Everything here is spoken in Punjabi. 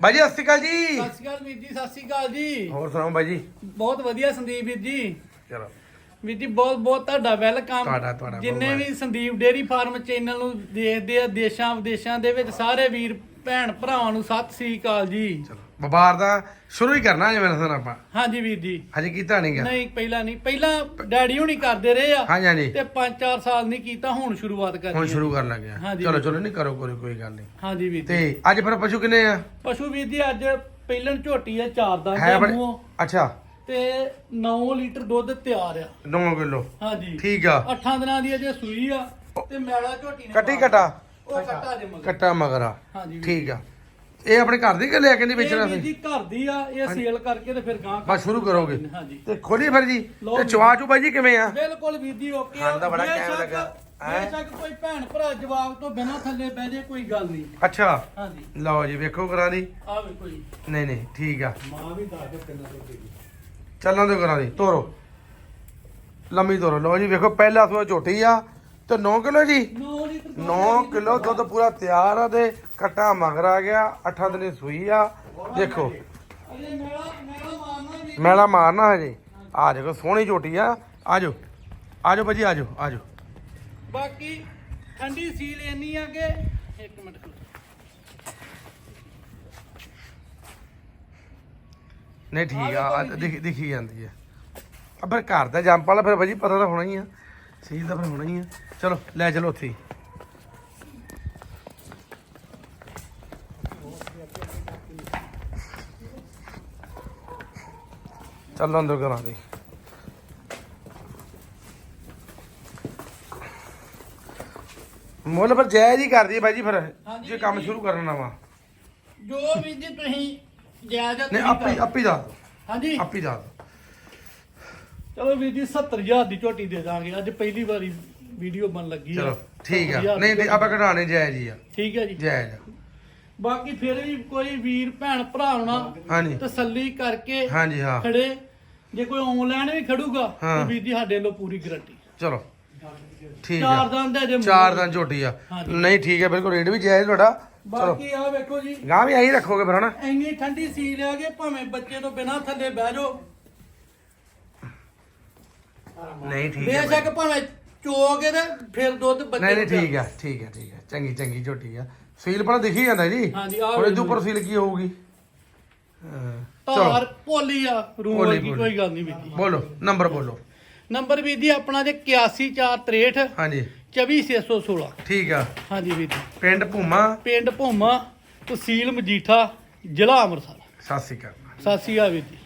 ਬਾਈ ਜੀ ਸਤਿ ਸ਼੍ਰੀ ਅਕਾਲ ਜੀ। ਸਤਿ ਸ਼੍ਰੀ ਅਕਾਲ ਵੀਰ ਜੀ ਸਤਿ ਸ਼੍ਰੀ ਅਕਾਲ ਜੀ। ਹੋਰ ਸੁਣਾਓ ਬਾਈ ਜੀ? ਬਹੁਤ ਵਧੀਆ ਸੰਦੀਪ ਵੀਰ ਜੀ। ਚਲੋ। ਵੀਰ ਜੀ ਬਹੁਤ ਬਹੁਤ ਤੁਹਾਡਾ ਵੈਲਕਮ। ਤੁਹਾਡਾ- ਤੁਹਾਡਾ ਜਿੰਨੇ ਵੀ ਸੰਦੀਪ ਡੇਰੀ ਫਾਰਮ ਚੈਨਲ ਨੂੰ ਦੇਖਦੇ ਆ ਦੇਸ਼ਾਂ ਵਿਦੇਸ਼ਾਂ ਦੇ ਵਿੱਚ ਸਾਰੇ ਵੀਰ ਭੈਣ ਭਰਾਵਾਂ ਨੂੰ ਸਤਿ ਸ੍ਰੀ ਅਕਾਲ ਜੀ। ਚਲੋ। ਵਪਾਰ ਦਾ ਸ਼ੁਰੂ ਹੀ ਕਰਨਾ ਜਿਵੇਂ ਦੱਸਣਾ ਆਪਾਂ। ਹਾਂਜੀ ਵੀਰ ਜੀ। ਹਜੇ ਕੀਤਾ ਨਹੀਂ ਗਾ। ਨਹੀਂ ਪਹਿਲਾਂ ਨਹੀਂ ਪਹਿਲਾਂ ਡੈਡੀ ਹੁਣੀ ਕਰਦੇ ਰਹੇ ਆ। ਹਾਂਜੀ ਹਾਂਜੀ। ਤੇ 5-4 ਸਾਲ ਨਹੀਂ ਕੀਤਾ ਹੁਣ ਸ਼ੁਰੂਆਤ ਹੁਣ ਕਰਨੀ ਸ਼ੁਰੂ ਕਰਨ ਲੱਗੇ ਆ। ਹਾਂਜੀ। ਚਲੋ ਚਲੋ ਨਹੀਂ ਕਰੋ ਕੋਈ ਕੋਈ ਗੱਲ ਨਹੀਂ ਹਾਂਜੀ ਵੀਰ ਤੇ ਅੱਜ ਫਿਰ ਪਸ਼ੂ ਕਿੰਨੇ ਆ? ਪਸ਼ੂ ਵੀਰ ਜੀ ਅੱਜ ਪਹਿਲਣ ਝੋਟੀ ਆ ਚਾਰ ਦਾ ਹੈ ਬੜੇ ਅੱਛਾ। ਤੇ 9 ਲੀਟਰ ਦੁੱਧ ਤਿਆਰ ਆ। 9 ਕਿਲੋ। ਹਾਂਜੀ। ਠੀਕ ਆ। 8 ਦਿਨਾਂ ਦੀ ਅਜੇ ਸੂਈ ਆ ਤੇ ਮੈਲਾ ਝੋਟੀ ਨੇ ਕੱਟੀ ਪਾ- ਕਟਾ ਉਹ ਕੱਟਾ ਜੇ ਮਗਰ। ਕੱਟਾ ਮਗਰਾ ਹਾਂਜੀ ਵੀਰ। ਠੀਕ ਆ। ਇਹ ਆਪਣੇ ਘਰ ਦੀ ਕਿ ਲੈ ਕੇ ਨਹੀਂ ਇਹ ਵੇਚਣਾ ਵੀਰ ਸੀ? ਜੀ ਘਰ ਦੀ ਆ ਇਹ ਸੇਲ ਕਰਕੇ ਤੇ ਫਿਰ ਗਾਂ ਬਸ ਸ਼ੁਰੂ ਕਰੋਗੇ। ਹਾਂਜੀ। ਤੇ ਖੋਲੀ ਫਿਰ ਜੀ। ਤੇ ਜੀ। ਚਵਾ ਚੂ ਬਾਈ ਜੀ ਕਿਵੇਂ ਆ? ਬਿਲਕੁਲ ਵੀਰ ਜੀ ਓਕੇ ਖਾਣ ਦਾ ਬੜਾ ਟਾਈਮ ਲੱਗਾ। ਹੈਂ? ਬੇਸ਼ੱਕ ਕੋਈ ਭੈਣ ਭਰਾ ਜਵਾਬ ਤੋਂ ਬਿਨਾਂ ਥੱਲੇ ਬਹਿ ਜੇ ਕੋਈ ਗੱਲ ਨਹੀਂ। ਅੱਛਾ। ਹਾਂਜੀ। ਲਓ ਜੀ ਵੇਖੋ ਕਰਾਂ ਦੀ ਆ ਵੇਖੋ ਜੀ। ਨਹੀਂ ਨਹੀਂ ਠੀਕ ਆ। ਮਾਂ ਵੀ ਦੱਸ ਦੇ ਕਿੰਨਾ ਦੁੱਧ ਦੀ ਚੱਲਾਂ ਦੇ ਕਰਾਂ ਦੀ ਤੋਰੋ। ਲੰਮੀ ਤੋਰੋ। ਲਓ ਜੀ ਵੇਖੋ ਪਹਿਲਾ ਸੂਆ ਝੋਟੀ ਆ। ਤੇ 9 ਕਿਲੋ ਜੀ? 9 ਲੀਟਰ ਦੁੱਧ 9 ਕਿਲੋ ਦੁੱਧ ਪੂਰਾ ਤਿਆਰ ਆ ਤੇ ਕੱਟਾ ਮਗਰ ਆ ਗਿਆ 8 ਦਿਨੇ ਸੂਈ ਆ। ਦੇਖੋ। ਮੈਲਾ ਮਾਰਨਾ ਹਜੇ। ਆ ਦੇਖੋ ਸੋਹਣੀ ਝੋਟੀ ਆ। ਆਜੋ। ਆਜੋ ਭਾਜੀ ਆਜੋ ਆਜੋ। ਬਾਕੀ ਠੰਡੀ ਸੀਲ ਇੰਨੀ ਆ ਕਿ ਇੱਕ ਮਿੰਟ ਨਹੀਂ ਠੀਕ ਆ ਦਿਖ ਦਿਖੀ ਜਾਂਦੀ ਆ। ਆ ਫਿਰ ਘਰ ਦਾ ਜੰਪ ਵਾਲਾ ਫਿਰ ਭਾਜੀ ਪਤਾ ਤਾਂ ਹੋਣਾ ਹੀ ਆ। ਸੀਲ ਤਾਂ ਫਿਰ ਹੋਣਾ ਹੀ ਆ। ਚਲੋ ਲੈ ਚਲੋ ਉੱਥੇ ਚੱਲ ਅੰਦਰ ਕਰਾਂ ਦੇ ਮੁੱਲ ਪਰ ਜਾਇਜ਼ ਹੀ ਕਰਦੀ ਹੈ ਬਾਈ ਜੀ ਫਿਰ ਹਾਂਜੀ ਜੇ ਕੰਮ ਜੀ। ਸ਼ੁਰੂ ਕਰਨਾ ਵਾ। ਜੋ ਵੀ ਜੀ ਤੁਸੀਂ ਇਜਾਜ਼ਤ ਨਹੀਂ ਨਹੀਂ ਆਪੀ ਕਰ- ਆਪੀ ਦਿਓ, ਹਾਂਜੀ। ਆਪੀ ਦਿਓ। ਚਲੋ ਵੀਰ ਜੀ 70000 ਦੀ ਝੋਟੀ ਦੇ ਦਾਂਗੇ। ਅੱਜ ਪਹਿਲੀ ਵਾਰੀ ਵੀਡੀਓ ਬਣ ਲੱਗੀ ਆ। ਚਲੋ ਠੀਕ ਆ। 70,000 ਨਹੀਂ ਦੀ ਨਹੀਂ ਆਪਾਂ ਕਢਾਣੇ ਜਾਇਜ਼ ਹੀ ਆ। ਠੀਕ ਹੈ ਜੀ। ਜਾਇਜ਼ ਆ। ਬਾਕੀ ਫਿਰ ਵੀ ਕੋਈ ਵੀਰ ਭੈਣ ਭਰਾ ਹੋਣਾ ਹਾਂਜੀ। ਤਸੱਲੀ ਕਰਕੇ ਹਾਂਜੀ ਹਾਂ। ਖੜੇ ਜੇ ਕੋਈ ਆਨਲਾਈਨ ਵੀ ਖੜੂਗਾ ਹਾਂ। ਤਾਂ ਵੀਰ ਜੀ ਸਾਡੇ ਵੱਲੋਂ ਪੂਰੀ ਗਾਰੰਟੀ ਚਲੋ ਠੀਕ ਚਾਰ ਆ ਦੰਦ ਹੈ ਜੇ ਚਾਰ ਦਾ ਝੋਟੀ ਆ। ਹਾਂਜੀ। ਨਹੀਂ ਠੀਕ ਹੈ ਬਿਲਕੁਲ ਰੇਟ ਵੀ ਜਾਇਜ਼ ਤੁਹਾਡਾ। ਚਲੋ। ਬਾਕੀ ਆ ਵੇਖੋ ਜੀ। ਗਾਂ ਵੀ ਆਹੀ ਰੱਖੋਗੇ ਫਿਰ ਹਨਾ? ਇੰਨੀ ਠੰਡੀ ਸੀ ਲਿਆ ਕੇ ਭਾਵੇਂ ਬੱਚੇ ਤੋਂ ਬਿਨਾਂ ਥੱਲੇ ਬਹਿ ਜਾਓ। ਨਹੀਂ ਠੀਕ ਹੈ ਬੇਸ਼ੱਕ ਭਾਵੇਂ ਚੋਗੇ ਤੇ ਫਿਰ ਦੁੱਧ ਬੱਚੇ ਨਹੀਂ ਨਹੀਂ ਨੂੰ ਠੀਕ ਆ ਠੀਕ ਆ ਠੀਕ ਆ। ਚੰਗੀ ਚੰਗੀ ਝੋਟੀ ਆ। ਸੀਲ ਪਰ ਦਿਖੀ ਜਾਂਦਾ ਜੀ। ਹਾਂਜੀ, ਆਹ ਹੁਣ ਇਹਦੇ ਉੱਪਰ ਸੀਲ ਕੀ ਹੋਊਗੀ? ਧਾਰ ਭੋਲੀ ਆ ਰੂਮ ਭੋਲੀ, ਵਰਗੀ ਭੋਲੀ। ਕੋਈ ਗੱਲ ਨਹੀਂ ਵੀਰ ਜੀ ਬੋਲੋ ਨੰਬਰ ਬੋਲੋ। ਨੰਬਰ ਵੀਰ ਜੀ ਆਪਣਾ ਜੇ 81463 ਹਾਂਜੀ। 24616 ਠੀਕ ਆ। ਹਾਂਜੀ ਵੀਰ ਜੀ। ਪਿੰਡ ਭੂਮਾ। ਪਿੰਡ ਭੋਮਾ ਤਹਿਸੀਲ ਮਜੀਠਾ ਜ਼ਿਲ੍ਹਾ ਅੰਮ੍ਰਿਤਸਰ। ਸਤਿ ਸ਼੍ਰੀ ਅਕਾਲ। ਸਤਿ ਸ਼੍ਰੀ ਅਕਾਲ ਵੀਰ ਜੀ।